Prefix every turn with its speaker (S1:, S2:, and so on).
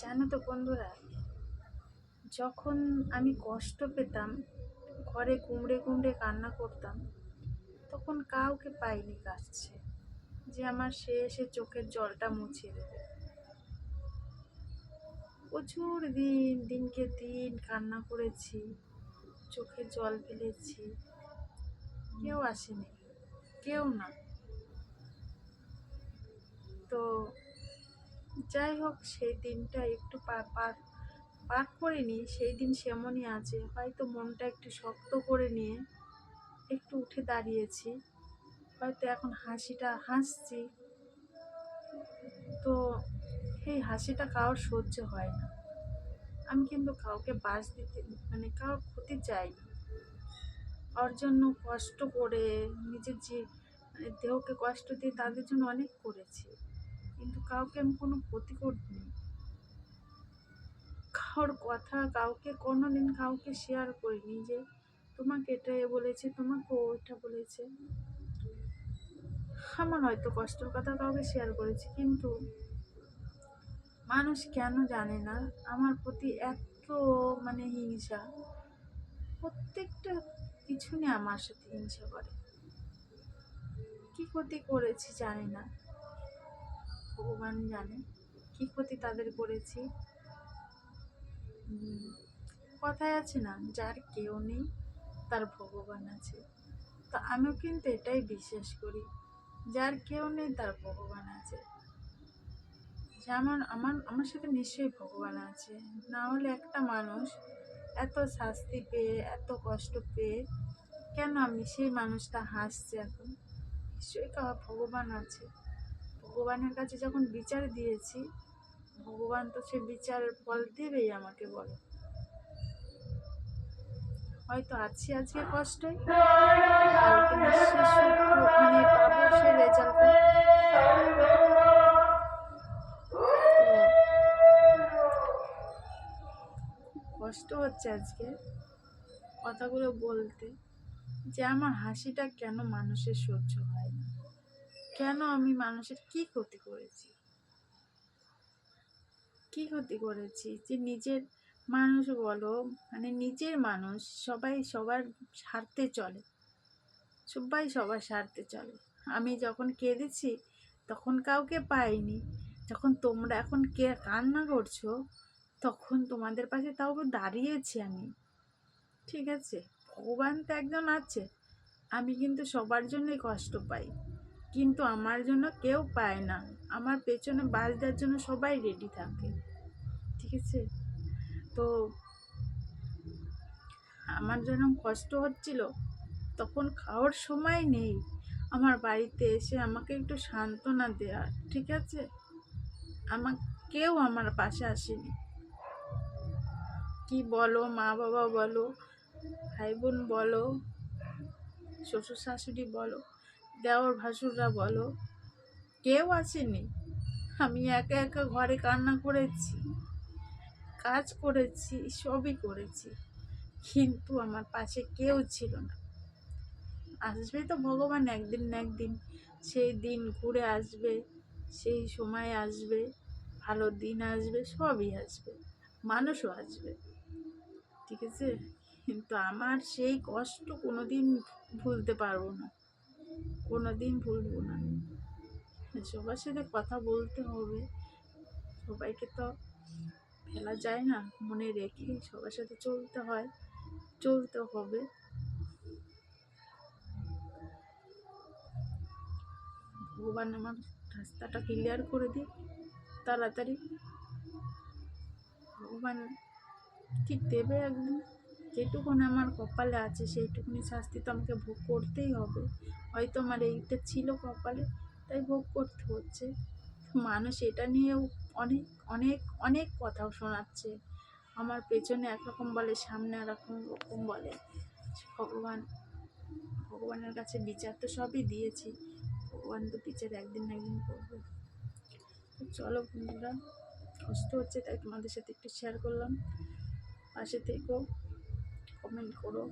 S1: জানো তো বন্ধুরা, যখন আমি কষ্ট পেতাম, ঘরে কুমড়ে কুমড়ে কান্না করতাম, তখন কাউকে পাইনি কাছে যে আমার সে এসে চোখের জলটা মুছিয়ে দেবে। প্রচুর দিন, দিনকে দিন কান্না করেছি চোখে জল ফেলেছি, কেউ আসেনি, কেউ না। যাই হোক সেই দিনটা একটু পার পার পার নিই। সেই দিন সেমনই আছে। হয়তো মনটা একটু শক্ত করে নিয়ে একটু উঠে দাঁড়িয়েছি। হয়তো এখন হাসিটা, হাসছি। তো সেই হাসিটা কারোর সহ্য হয় না। আমি কিন্তু কাউকে বাস দিতে মানে কারোর ক্ষতি চাই না। ওর জন্য কষ্ট করে, নিজের যে, দেহকে কষ্ট দিয়ে তাদের জন্য অনেক করেছি। কিন্তু কাউকে আমি কোনো ক্ষতি করিনি। কারোর কথা কাউকে কোনো দিন কাউকে শেয়ার করিনি যে তোমাকে এটা এ বলেছে, তোমাকে ওইটা বলেছে। আমার হয়তো কষ্টের কথা কাউকে শেয়ার করেছি, কিন্তু মানুষ কেন জানে না আমার প্রতি এত মানে হিংসা। প্রত্যেকটা কিছু নিয়ে আমার সাথে হিংসা করে। কি ক্ষতি করেছি জানি না। ভগবান জানে কি ক্ষতি তাদের করেছি? কথায় আছে না, যার কেউ নেই, তার ভগবান আছে। তো আমিও কিন্তু এটাই বিশ্বাস করি, যার কেউ নেই, তার ভগবান আছে। যেমন আমার আমার সাথে নিশ্চয়ই ভগবান আছে। না হলে একটা মানুষ এত শাস্তি পেয়ে, এত কষ্ট পেয়ে, কেন আমি সেই মানুষটা হাসছে এখন? নিশ্চয়ই কারও ভগবান আছে। ভগবানের কাছে যখন বিচার দিয়েছি, ভগবান তো সে বিচার ফল দেবেই আমাকে বলে। হয়তো আছি আজকে কষ্টে মানে পাবো সে কষ্ট হচ্ছে আজকে কথাগুলো বলতে, যে আমার হাসিটা কেন মানুষের সহ্য হয়? কেন আমি মানুষের কি ক্ষতি করেছি? কি ক্ষতি করেছি? যে নিজের মানুষ বলো মানে নিজের মানুষ সবাই সবার স্বার্থে চলে। সবাই সবার স্বার্থে চলে। আমি যখন কেঁদেছি, তখন কাউকে পাইনি। যখন তোমরা এখন কে কান্না করছ, তখন তোমাদের পাশে তাও দাঁড়িয়েছি আমি। ঠিক আছে? ভগবান তো একজন আছে। আমি কিন্তু সবার জন্যই কষ্ট পাই। কিন্তু আমার জন্য কেউ পায় না। আমার পেছনে বাস দেওয়ার জন্য সবাই রেডি থাকে। ঠিক আছে? তো আমার যখন কষ্ট হচ্ছিল, তখন খাওয়ার সময় নেই। আমার বাড়িতে এসে আমাকে একটু সান্ত্বনা দেওয়ার ঠিক আছে? আমার, কেউ আমার পাশে আসেনি। কি বলো, মা বাবা বলো, ভাই বোন বলো, শ্বশুর শাশুড়ি বলো দেওর ভাসুররা বলো। কেউ আসেনি। আমি একা একা ঘরে কান্না করেছি, কাজ করেছি, সবই করেছি। কিন্তু আমার পাশে কেউ ছিল না। আসবে তো ভগবান একদিন না একদিন। সেই দিন ঘুরে আসবে, সেই সময় আসবে, ভালো দিন আসবে, সবই আসবে, মানুষও আসবে। ঠিক আছে? কিন্তু আমার সেই কষ্ট কোনো দিন ভুলতে পারব না। কোনো দিন ভুলবো না। সবার সাথে কথা বলতে হবে। সবাইকে তো ফেলা যায় না, মনে রেখে সবার সাথে চলতে হয়, চলতে হবে। ভগবান আমার রাস্তাটা ক্লিয়ার করে দিই তাড়াতাড়ি। ভগবান ঠিক দেবে একদিন। যেটুকুন আমার কপালে আছে, সেইটুকুনি শাস্তি তো আমাকে ভোগ করতেই হবে। হয়তো আমার এইটা ছিল কপালে, তাই ভোগ করতে হচ্ছে। মানুষ এটা নিয়েও অনেক অনেক অনেক কথাও শোনাচ্ছে। আমার পেছনে একরকম বলে, সামনে একরকম রকম বলে। ভগবান, ভগবানের কাছে বিচার তো সবই দিয়েছি। ভগবান তো বিচার একদিন না একদিন করবে। চলো বন্ধুরা কষ্ট হচ্ছে তাই তোমাদের সাথে একটু শেয়ার করলাম। পাশে থেকো। কমেন্ট করো